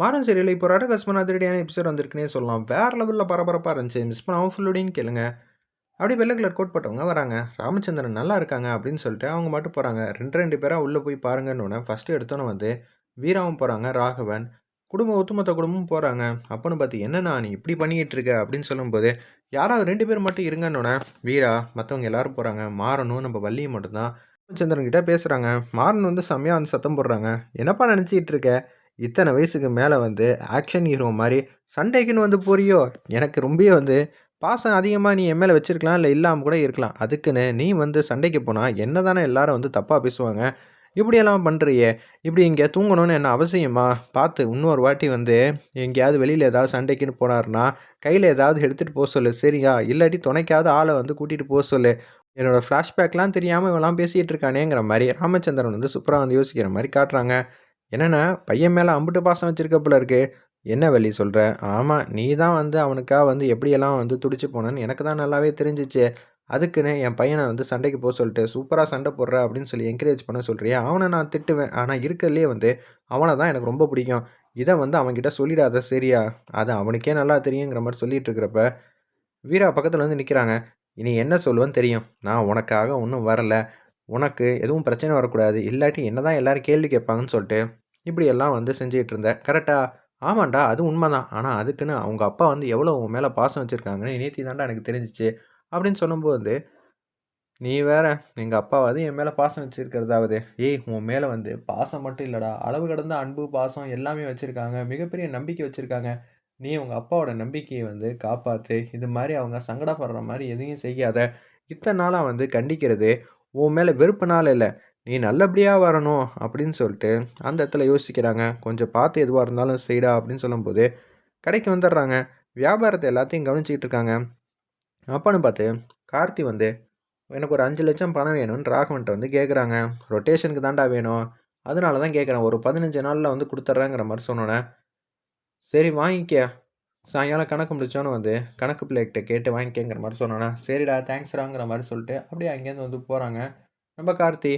Maran serial இப்போ ரடகஸ்மன் அதிரடியான episode வந்திருக்குனே சொல்லலாம். வேற லெவலில் பரபரப்பாக இருந்துச்சு. மிஸ் பண்ணாமல் ஃபுல்லோடையும் கேளுங்க. அப்படியே வெள்ளை கலர் கோட் போட்டவங்க வராங்க. ராமச்சந்திரன் நல்லா இருக்காங்க அப்படின்னு சொல்லிட்டு அவங்க மட்டும் போகிறாங்க ரெண்டு ரெண்டு பேராக உள்ளே போய் பாருங்கன்னு ஃபஸ்ட்டு எடுத்தோன்னே வந்து வீராவும் போகிறாங்க ராகவன். குடும்பம் ஒத்துமொத்த குடும்பமும் போகிறாங்க அப்போன்னு பார்த்து என்னண்ணா நீ இப்படி பண்ணிக்கிட்டு இருக்க? அப்படின்னு சொல்லும்போது யாராவது ரெண்டு பேர் மட்டும் இருங்கன்னொன்னே வீரா மற்றவங்க எல்லாரும் போகிறாங்க மாறணும் நம்ம வள்ளியும் மட்டும்தான். ராமச்சந்திரன் கிட்டே பேசுகிறாங்க மாறன் வந்து செம்மையாக வந்து சத்தம் போடுறாங்க. என்னப்பா நினச்சிக்கிட்டு இருக்க? இத்தனை வயசுக்கு மேலே வந்து ஆக்ஷன் ஹீரோ மாதிரி சண்டைக்குன்னு வந்து போறியோ? எனக்கு ரொம்பவே வந்து பாசம் அதிகமாக நீ என் மேலே வச்சிருக்கலாம் இல்லை இல்லாமல் கூட இருக்கலாம். அதுக்குன்னு நீ வந்து சண்டைக்கு போனால் என்ன தானே எல்லாரும் வந்து தப்பாக பேசுவாங்க? இப்படியெல்லாம் பண்ணுறியே இப்படி இங்கே தூங்கணும்னு என்ன அவசியமா? பார்த்து இன்னொரு வாட்டி வந்து எங்கேயாவது வெளியில் ஏதாவது சண்டைக்குன்னு போனார்னா கையில் ஏதாவது எடுத்துகிட்டு போக சொல்லு. சரியா? இல்லாட்டி துணைக்காவது ஆளை வந்து கூட்டிகிட்டு போக சொல்லு. என்னோடய ஃப்ளாஷ்பேக்லாம் தெரியாமல் இவெல்லாம் பேசிகிட்டு இருக்கானேங்கிற மாதிரி ராமச்சந்திரன் வந்து சூப்பராக வந்து யோசிக்கிற மாதிரி காட்டுறாங்க. என்னென்னா பையன் மேலே அம்புட்டு பாசம் வச்சிருக்க போல இருக்கு. என்ன வழி சொல்கிற ஆமாம் நீ தான் வந்து அவனுக்காக வந்து எப்படியெல்லாம் வந்து துடிச்சு போனேன்னு எனக்கு தான் நல்லாவே தெரிஞ்சிச்சு. அதுக்குன்னு என் பையனை வந்து சண்டைக்கு போக சொல்லிட்டு சூப்பராக சண்டை போடுற அப்படின்னு சொல்லி என்கரேஜ் பண்ண சொல்கிறியா அவனை நான் திட்டுவேன். ஆனால் இருக்கிறதுலே வந்து அவனை தான் எனக்கு ரொம்ப பிடிக்கும். இதை வந்து அவன்கிட்ட சொல்லிடாத சரியா? அது அவனுக்கே நல்லா தெரியுங்கிற மாதிரி சொல்லிட்டு இருக்கிறப்ப வீரா பக்கத்தில் வந்து நிற்கிறாங்க இனி என்ன சொல்லுவேன்னு தெரியும். நான் உனக்காக ஒன்றும் வரலை. உனக்கு எதுவும் பிரச்சனை வரக்கூடாது. இல்லாட்டி என்ன தான் எல்லோரும் கேள்வி கேட்பாங்கன்னு சொல்லிட்டு இப்படியெல்லாம் வந்து செஞ்சுக்கிட்டு இருந்தேன் கரெக்டாக ஆமாண்டா அது உண்மை தான் ஆனால் அதுக்குன்னு அவங்க அப்பா வந்து எவ்வளோ உன் மேலே பாசம் வச்சுருக்காங்கன்னு நேத்தி தாண்டா எனக்கு தெரிஞ்சிச்சு. அப்படின்னு சொல்லும்போது நீ வேற எங்கள் அப்பாவது என் மேலே பாசம் வச்சுருக்கிறதாவது? ஏய் உன் மேலே வந்து பாசம் மட்டும் இல்லைடா. அளவு கடந்த அன்பு பாசம் எல்லாமே வச்சுருக்காங்க. மிகப்பெரிய நம்பிக்கை வச்சுருக்காங்க. நீ உங்கள் அப்பாவோட நம்பிக்கையை வந்து காப்பாற்று இது மாதிரி அவங்க சங்கடப்படுற மாதிரி எதையும் செய்யாத. இத்தனை நாளாக வந்து கண்டிக்கிறது உன் மேலே வெறுப்புனால இல்லை. நீ நல்லபடியாக வரணும் அப்படின்னு சொல்லிட்டு அந்த இடத்துல யோசிக்கிறாங்க. கொஞ்சம் பார்த்து எதுவாக இருந்தாலும் செய்டா அப்படின்னு சொல்லும்போது கடைக்கு வந்துடுறாங்க. வியாபாரத்தை எல்லாத்தையும் கவனிச்சிக்கிட்டு இருக்காங்க. அப்பன்னு பார்த்து கார்த்தி வந்து எனக்கு ஒரு அஞ்சு லட்சம் பணம் வேணும்னு ராகவன்ட்ட வந்து கேட்குறாங்க ரொட்டேஷனுக்கு தாண்டா வேணும். அதனால தான் கேட்குறேன் ஒரு பதினஞ்சு நாளில் வந்து கொடுத்துட்றேங்கிற மாதிரி சொன்னோன்னே சரி வாங்கிக்க. சாயங்காலம் கணக்கு முடித்தோன்னு வந்து கணக்கு பிள்ளைகிட்ட கேட்டு வாங்கிக்கேங்கிற மாதிரி சொன்னோன்னா சரிடா தேங்க்ஸ்ராங்கிற மாதிரி சொல்லிட்டு அப்படியே அங்கேருந்து வந்து போகிறாங்க நம்ம கார்த்தி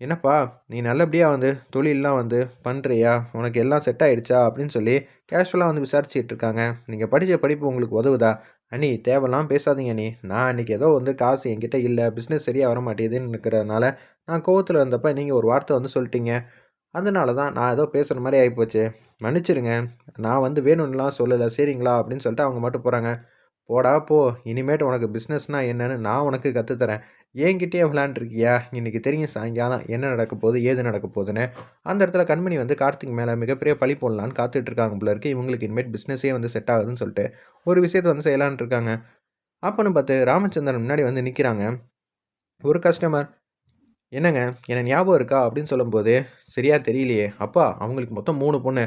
என்னப்பா நீ நல்லபடியாக வந்து தொழிலெலாம் வந்து பண்ணுறியா உனக்கு எல்லாம் செட் ஆகிடுச்சா அப்படின்னு சொல்லி கேஷுவலாக வந்து விசாரிச்சுட்டு இருக்காங்க. நீங்கள் படித்த படிப்பு உங்களுக்கு உதவுதா? அண்ணி தேவைலாம் பேசாதீங்க நீ நான் அன்றைக்கி ஏதோ வந்து காசு என்கிட்ட இல்லை பிஸ்னஸ் சரியாக வர மாட்டேதுன்னு இருக்கிறதுனால நான் கோவத்தில் இருந்தப்போ நீங்கள் ஒரு வார்த்தை வந்து சொல்லிட்டீங்க. அதனால தான் நான் ஏதோ பேசுகிற மாதிரி ஆகிப்போச்சு மன்னிச்சிருங்க. நான் வந்து வேணும்னுலாம் சொல்லலை. சரிங்களா? அப்படின்னு சொல்லிட்டு அவங்க மட்டும் போகிறாங்க போடா போ. இனிமேட்டு உனக்கு பிஸ்னஸ்னால் என்னென்னு நான் உனக்கு கற்றுத்தரேன் என்கிட்டயே விளாண்டுருக்கியா இன்றைக்கி தெரியும் சாயங்காலம் என்ன நடக்க போகுது ஏது நடக்க போகுதுன்னு. அந்த இடத்துல கண்மணி வந்து கார்த்திக் மேலே மிகப்பெரிய பழி போடலான்னு காத்துட்டு இருக்காங்க போல இருக்கு. இவங்களுக்கு இனிமேட் பிஸ்னஸே வந்து செட் ஆகுதுன்னு சொல்லிட்டு ஒரு விஷயத்தை வந்து செய்யலான் இருக்காங்க. அப்போன்னு பார்த்து ராமச்சந்திரன் முன்னாடி வந்து நிற்கிறாங்க ஒரு கஸ்டமர் என்னங்க? என்ன ஞாபகம் இருக்கா? அப்படின்னு சொல்லும்போது சரியாக தெரியலையே. அப்பா அவங்களுக்கு மொத்தம் மூணு பொண்ணு.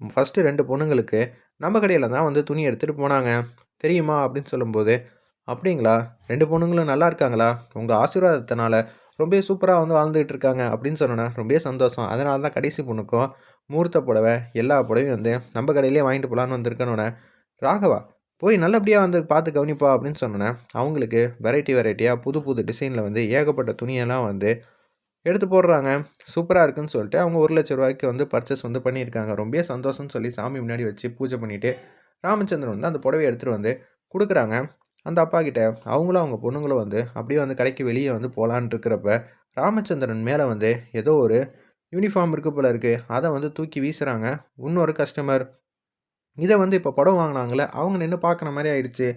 ஃபஸ்ட்டு ரெண்டு பொண்ணுங்களுக்கு நம்ம கடையில் தான் வந்து துணி எடுத்துகிட்டு போனாங்க. தெரியுமா? அப்படின்னு சொல்லும்போது அப்படிங்களா? ரெண்டு பொண்ணுங்களும் நல்லா இருக்காங்களா? உங்கள் ஆசீர்வாதத்தினால ரொம்ப சூப்பராக வந்து வாழ்ந்துகிட்டு இருக்காங்க. அப்படின்னு சொன்னோன்னா ரொம்ப சந்தோஷம். அதனால தான் கடைசி பொண்ணுக்கும் மூர்த்த புடவை எல்லா புடவையும் வந்து நம்ம கடையிலே வாங்கிட்டு போகலான்னு வந்திருக்கணுன்னே ராகவா போய் நல்லபடியாக வந்து பார்த்து கவனிப்பா. அப்படின்னு சொன்னோன்னே அவங்களுக்கு வெரைட்டி வெரைட்டியாக புது புது டிசைனில் வந்து ஏகப்பட்ட துணியெல்லாம் வந்து எடுத்து போடுறாங்க. சூப்பராக இருக்குன்னு சொல்லிட்டு அவங்க ஒரு லட்ச ரூபாய்க்கு வந்து பர்ச்சேஸ் வந்து பண்ணியிருக்காங்க. ரொம்ப சந்தோஷம்னு சொல்லி சாமி முன்னாடி வச்சு பூஜை பண்ணிவிட்டு ராமச்சந்திரன் வந்து அந்த புடவையை எடுத்துகிட்டு வந்து கொடுக்குறாங்க. அந்த அப்பா கிட்ட அவங்களும் அவங்க பொண்ணுங்களும் வந்து அப்படியே வந்து கடைக்கு வெளியே வந்து போகலான் இருக்கிறப்ப ராமச்சந்திரன் மேலே வந்து ஏதோ ஒரு யூனிஃபார்ம் இருக்கு போல இருக்குது அதை வந்து தூக்கி வீசுகிறாங்க இன்னொரு கஸ்டமர் இதை வந்து இப்போ படம் வாங்கினாங்களே அவங்க நின்று பார்க்குற மாதிரி ஆயிடுச்சு.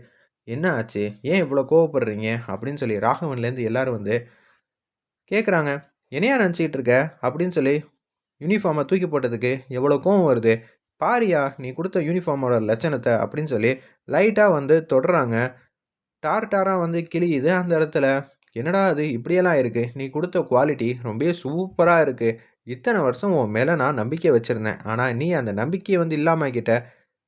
என்ன ஆச்சு? ஏன் இவ்வளோ கோவப்படுறீங்க? அப்படின்னு சொல்லி ராகவன்லேருந்து எல்லோரும் வந்து கேட்குறாங்க என்னையா நினச்சிக்கிட்டு இருக்க அப்படின்னு சொல்லி யூனிஃபார்மை தூக்கி போட்டதுக்கு எவ்வளோ கோவம் வருது? பாரியா நீ கொடுத்த யூனிஃபார்மோட லட்சணத்தை அப்படின்னு சொல்லி லைட்டாக வந்து தொடுறாங்க. டார் டாராக வந்து கிளியுது அந்த இடத்துல. என்னடா அது இப்படியெல்லாம் இருக்குது நீ கொடுத்த குவாலிட்டி ரொம்ப சூப்பராக இருக்குது இத்தனை வருஷம் உன் மேலே நான் நம்பிக்கை வச்சுருந்தேன். ஆனால் நீ அந்த நம்பிக்கையை வந்து இல்லாமல் கிட்ட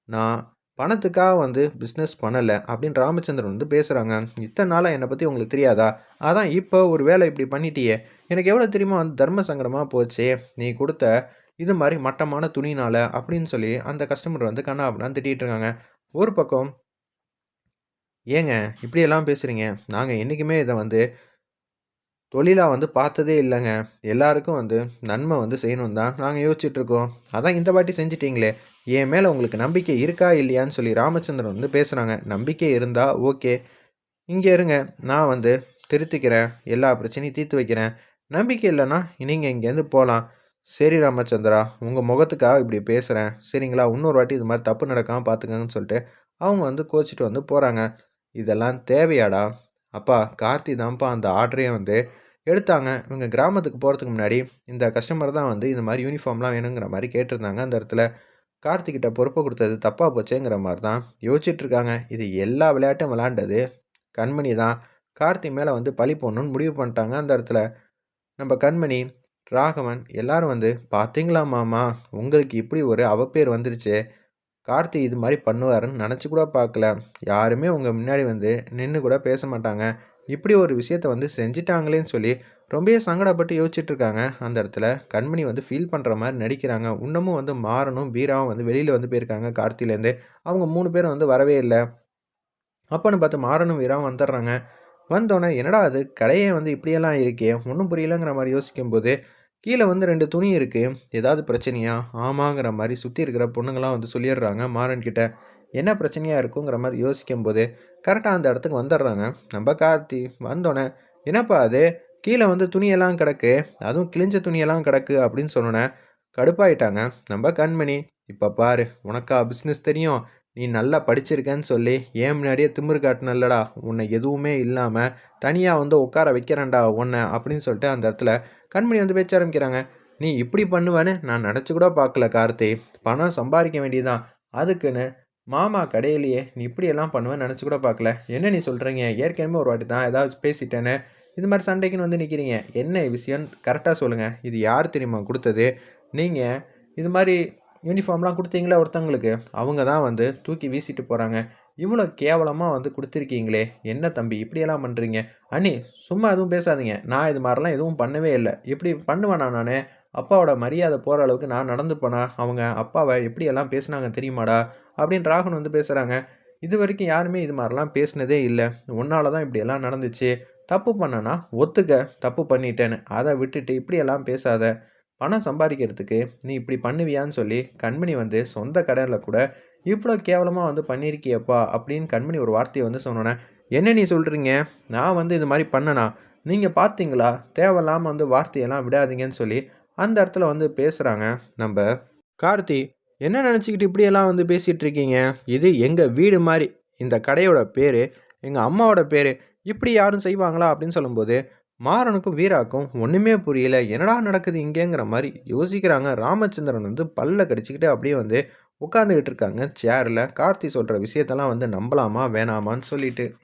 நான் பணத்துக்காக வந்து பிஸ்னஸ் பண்ணலை அப்படின்னு ராமச்சந்திரன் வந்து பேசுகிறாங்க இத்தனை நாளாக என்னை பற்றி உங்களுக்கு தெரியாதா? அதான் இப்போ ஒரு வேலை இப்படி பண்ணிட்டியே. எனக்கு எவ்வளோ தெரியுமா வந்து தர்ம சங்கடமாக போச்சு? நீ கொடுத்த இது மாதிரி மட்டமான துணினால் அப்படின்னு சொல்லி அந்த கஸ்டமர் வந்து கண்ணா அப்படின்னு திட்டிகிட்டு இருக்காங்க. ஒரு பக்கம் ஏங்க இப்படியெல்லாம் பேசுகிறீங்க நாங்கள் என்றைக்குமே இதை வந்து தொழிலாக வந்து பார்த்ததே இல்லைங்க. எல்லாருக்கும் வந்து நன்மை வந்து செய்யணும் தான் நாங்கள் யோசிச்சுட்ருக்கோம் அதான் இந்த வாட்டி செஞ்சிட்டிங்களே. என் மேலே உங்களுக்கு நம்பிக்கை இருக்கா இல்லையான்னு சொல்லி ராமச்சந்திரன் வந்து பேசுகிறாங்க நம்பிக்கை இருந்தால் ஓகே. இங்கே இருங்க. நான் வந்து திருத்திக்கிறேன். எல்லா பிரச்சனையும் தீர்த்து வைக்கிறேன். நம்பிக்கை இல்லைன்னா நீங்கள் இங்கேருந்து போகலாம் சரி ராமச்சந்திரா உங்கள் முகத்துக்காக இப்படி பேசுகிறேன் சரிங்களா? இன்னொரு வாட்டி இது மாதிரி தப்பு நடக்காமல் பார்த்துக்கங்கன்னு சொல்லிட்டு அவங்க வந்து கோச்சிட்டு வந்து போகிறாங்க இதெல்லாம் தேவையாடா? அப்பா கார்த்தி தான்ப்பா அந்த ஆர்டரையும் வந்து எடுத்தாங்க. இவங்க கிராமத்துக்கு போகிறதுக்கு முன்னாடி இந்த கஸ்டமர் தான் வந்து இந்த மாதிரி யூனிஃபார்ம்லாம் வேணுங்கிற மாதிரி கேட்டிருந்தாங்க அந்த இடத்துல. கார்த்திகிட்ட பொறுப்பை கொடுத்தது தப்பாக போச்சேங்கிற மாதிரி தான் யோசிச்சுட்ருக்காங்க இது எல்லா விளையாட்டும் விளாண்டது கண்மணி தான். கார்த்தி மேலே வந்து பழி போடணும்னு முடிவு பண்ணிட்டாங்க அந்த இடத்துல. நம்ம கண்மணி ராகவன் எல்லாரும் வந்து பார்த்தீங்களா மாமா? உங்களுக்கு இப்படி ஒரு அவப்பேர் வந்துருச்சு. கார்த்தி இது மாதிரி பண்ணுவாருன்னு நினச்சி கூட பார்க்கல யாருமே உங்கள் முன்னாடி வந்து நின்று கூட பேச மாட்டாங்க. இப்படி ஒரு விஷயத்த வந்து செஞ்சிட்டாங்களேன்னு சொல்லி ரொம்பவே சங்கடப்பட்டு யோசிச்சுட்டு இருக்காங்க. அந்த இடத்துல கண்மணி வந்து ஃபீல் பண்ணுற மாதிரி நடிக்கிறாங்க. இன்னமும் வந்து மாறணும். வீராவும் வந்து வெளியில் வந்து போயிருக்காங்க கார்த்திலேருந்து அவங்க மூணு பேரும் வந்து வரவே இல்லை. அப்போன்னு பார்த்து மாறனும் வீராவும் வந்துடுறாங்க. வந்தோடனே என்னடா அது கடையே வந்து இப்படியெல்லாம் இருக்கே. ஒன்றும் புரியலங்கிற மாதிரி யோசிக்கும்போது கீழே வந்து ரெண்டு துணி இருக்குது ஏதாவது பிரச்சனையா? ஆமாங்கிற மாதிரி சுற்றி இருக்கிற பொண்ணுங்களாம் வந்து சொல்லிடுறாங்க. மாறன் கிட்ட என்ன பிரச்சனையாக இருக்குங்கிற மாதிரி யோசிக்கும் போது கரெக்டாக அந்த இடத்துக்கு வந்துடுறாங்க. நம்ம கார்த்தி வந்தோடனே என்னப்பா அது? கீழே வந்து துணியெல்லாம் கிடக்கு. அதுவும் கிழிஞ்ச துணியெல்லாம் கிடக்கு அப்படின்னு சொன்னோன்னே கடுப்பாயிட்டாங்க. நம்ம கண்மணி இப்போ பாரு உனக்கா பிஸ்னஸ் தெரியும். நீ நல்லா படிச்சிருக்கேன்னு சொல்லி ஏன் முன்னாடியே திமிரு காட்டினல்லடா? உன்னை எதுவுமே இல்லாமல் தனியாக வந்து உட்கார வைக்கிறேன்டா உன்னை அப்படின்னு சொல்லிட்டு அந்த இடத்துல கண்மணி வந்து பேச்ச ஆரம்பிக்கிறாங்க. நீ இப்படி பண்ணுவேன்னு நான் நினச்சி கூட பார்க்கல கார்த்தி. பணம் சம்பாதிக்க வேண்டியதான் அதுக்குன்னு மாமா கடையிலேயே நீ இப்படியெல்லாம் பண்ணுவேன்னு நினச்சி கூட பார்க்கல. என்ன நீ சொல்கிறீங்க ஏற்கனவே ஒரு வாட்டி தான் ஏதாவது பேசிட்டேன்னு இது மாதிரி சண்டைக்குன்னு வந்து நிற்கிறீங்க என்ன விஷயம் கரெக்டாக சொல்லுங்கள் இது யார் தெரியுமா கொடுத்தது? நீங்கள் இது மாதிரி யூனிஃபார்ம்லாம் கொடுத்தீங்களா ஒருத்தவங்களுக்கு? அவங்க தான் வந்து தூக்கி வீசிட்டு போகிறாங்க இவ்வளோ கேவலமாக வந்து கொடுத்துருக்கீங்களே. என்ன தம்பி இப்படியெல்லாம் பண்ணுறீங்க அண்ணி சும்மா எதுவும் பேசாதீங்க. நான் இது மாதிரிலாம் எதுவும் பண்ணவே இல்லை. இப்படி பண்ணுவேண்ணா நான்? அப்பாவோட மரியாதை போகிற அளவுக்கு நான் நடந்து போனேன் அவங்க அப்பாவை எப்படியெல்லாம் பேசுனாங்க தெரியுமாடா? அப்படின்னு ராகுன் வந்து பேசுகிறாங்க இது வரைக்கும் யாருமே இது மாதிரிலாம் பேசினதே இல்லை. உன்னால தான் இப்படியெல்லாம் நடந்துச்சு. தப்பு பண்ணனா ஒத்துக்க தப்பு பண்ணிட்டேன்னு. அதை விட்டுட்டு இப்படியெல்லாம் பேசாத. பணம் சம்பாதிக்கிறதுக்கு நீ இப்படி பண்ணுவியான்னு சொல்லி கண்மணி வந்து சொந்த கடையில் கூட இவ்வளோ கேவலமாக வந்து பண்ணியிருக்கியப்பா அப்படின்னு கண்மணி ஒரு வார்த்தையை வந்து சொன்னோன்னே என்ன நீ சொல்கிறீங்க நான் வந்து இது மாதிரி பண்ணனா? நீங்கள் பார்த்தீங்களா? தேவையில்லாமல் வந்து வார்த்தையெல்லாம் விடாதீங்கன்னு சொல்லி அந்த இடத்துல வந்து பேசுகிறாங்க நம்ம கார்த்தி என்ன நினச்சிக்கிட்டு இப்படியெல்லாம் வந்து பேசிகிட்டு இருக்கீங்க? இது எங்கள் வீடு மாதிரி. இந்த கடையோட பேர் எங்கள் அம்மாவோட பேர். இப்படி யாரும் செய்வாங்களா? அப்படின்னு சொல்லும்போது மாறனுக்கும் வீராக்கும் ஒன்றுமே புரியல. என்னடா நடக்குது இங்கேங்கிற மாதிரி யோசிக்கிறாங்க. ராமச்சந்திரன் வந்து பல்ல கடிச்சிக்கிட்டு அப்படியே வந்து உட்காந்துக்கிட்டு இருக்காங்க. சேரில் கார்த்தி சொல்கிற விஷயத்தெல்லாம் வந்து நம்பலாமா வேணாமான்னு சொல்லிட்டு.